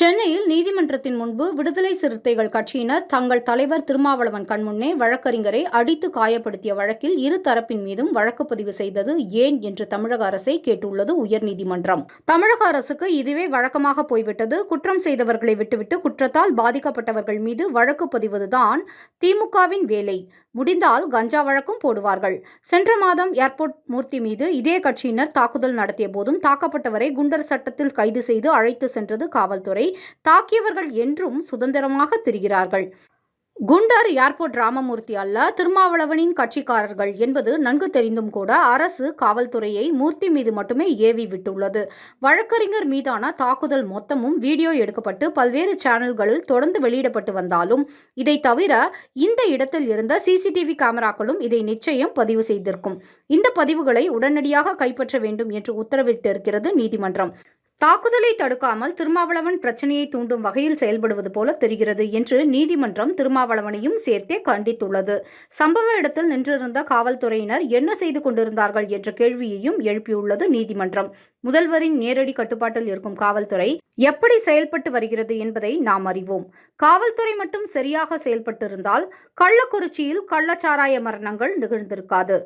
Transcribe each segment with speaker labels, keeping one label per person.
Speaker 1: சென்னையில் நீதிமன்றத்தின் முன்பு விடுதலை சிறுத்தைகள் கட்சியினர் தங்கள் தலைவர் திருமாவளவன் கண்முன்னே வழக்கறிஞரை அடித்து காயப்படுத்திய வழக்கில் இரு தரப்பின் மீதும் வழக்கு பதிவு செய்தது ஏன் என்று தமிழக அரசை கேட்டுள்ளது உயர்நீதிமன்றம். தமிழக அரசுக்கு இதுவே வழக்கமாக போய்விட்டது. குற்றம் செய்தவர்களை விட்டுவிட்டு குற்றத்தால் பாதிக்கப்பட்டவர்கள் மீது வழக்கு பதிவதுதான் திமுகவின் வேலை. முடிந்தால் கஞ்சா வழக்கும் போடுவார்கள். சென்ற மாதம் ஏர்போர்ட் மூர்த்தி மீது இதே கட்சியினர் தாக்குதல் நடத்திய போதும் தாக்கப்பட்டவரை குண்டர் சட்டத்தில் கைது செய்து அழைத்து சென்றது காவல்துறை. தாக்கியவர்கள் என்றும் சுதந்திரமாக திரிகிறார்கள். குண்டர் ஏர்போர்ட் ராமமூர்த்தி அல்ல திருமாவளவனின் கட்சிக்காரர்கள் என்பது நன்கு தெரிந்தும் கூட அரசு காவல்துறையை மூர்த்தி மீது மட்டுமே ஏவி விட்டுள்ளது. வழக்கறிஞர் மீதான தாக்குதல் மொத்தமும் வீடியோ எடுக்கப்பட்டு பல்வேறு சேனல்களில் தொடர்ந்து வெளியிடப்பட்டு வந்தாலும் இதை தவிர இந்த இடத்தில் இருந்த சிசிடிவி கேமராக்களும் இதை நிச்சயம் பதிவு செய்திருக்கும். இந்த பதிவுகளை உடனடியாக கைப்பற்ற வேண்டும் என்று உத்தரவிட்டிருக்கிறது நீதிமன்றம். தாக்குதலை தடுக்காமல் திருமாவளவன் பிரச்சனையை தூண்டும் வகையில் செயல்படுவது போல தெரிகிறது என்று நீதிமன்றம் திருமாவளவனையும் சேர்த்தே கண்டித்துள்ளது. சம்பவ இடத்தில் நின்றிருந்த காவல்துறையினர் என்ன செய்து கொண்டிருந்தார்கள் என்ற கேள்வியையும் எழுப்பியுள்ளது நீதிமன்றம். முதல்வரின் நேரடி கட்டுப்பாட்டில் இருக்கும் காவல்துறை எப்படி செயல்பட்டு வருகிறது என்பதை நாம் அறிவோம். காவல்துறை மட்டும் சரியாக செயல்பட்டிருந்தால் கள்ளக்குறிச்சியில் கள்ளச்சாராய மரணங்கள் நிகழ்ந்திருக்காது.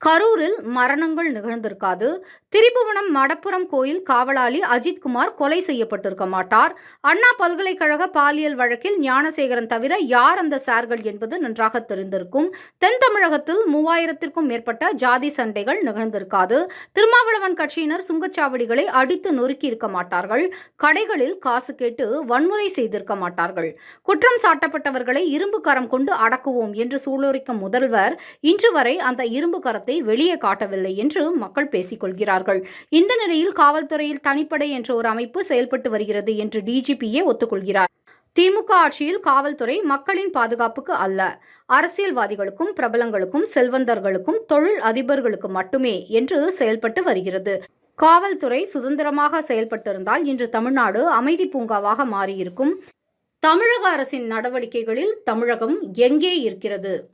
Speaker 1: கரூரில் மரணங்கள் நிகழ்ந்திருக்காது. திரிபுவனம் மடப்புரம் கோயில் காவலாளி அஜித்குமார் கொலை செய்யப்பட்டிருக்க மாட்டார். அண்ணா பல்கலைக்கழக பாலியல் வழக்கில் ஞானசேகரன் தவிர யார் அந்த சார்கள் என்பது நன்றாக தெரிந்திருக்கும். தென் தமிழகத்தில் மூவாயிரத்திற்கும் மேற்பட்ட ஜாதி சண்டைகள் நிகழ்ந்திருக்காது. திருமாவளவன் கட்சியினர் சுங்கச்சாவடிகளை அடித்து நொறுக்கி இருக்க மாட்டார்கள். கடைகளில் காசு கேட்டு வன்முறை செய்திருக்க மாட்டார்கள். குற்றம் சாட்டப்பட்டவர்களை இரும்பு கரம் கொண்டு அடக்குவோம் என்று சூளுரைக்கும் முதல்வர் இன்று வரை அந்த இரும்பு கரத்தை வெளியே காட்டவில்லை என்று மக்கள் பேசிக்கொள்கிறார் வருகிறார்கள் இந்த நிலையில் காவல்துறையில் தனிப்படை என்ற ஒரு அமைப்பு செயல்பட்டு வருகிறது என்று டிஜிபியே ஒத்துக்கொள்கிறார். திமுக ஆட்சியில் காவல்துறை மக்களின் பாதுகாப்புக்கு அல்ல. அரசியல்வாதிகளுக்கும் பிரபலங்களுக்கும் செல்வந்தர்களுக்கும் தொழில் அதிபர்களுக்கு மட்டுமே என்று செயல்பட்டு வருகிறது. காவல்துறை சுதந்திரமாக செயல்பட்டிருந்தால் இன்று தமிழ்நாடு அமைதி பூங்காவாக மாறியிருக்கும். தமிழக அரசின் நடவடிக்கைகளில் தமிழகம் எங்கே இருக்கிறது?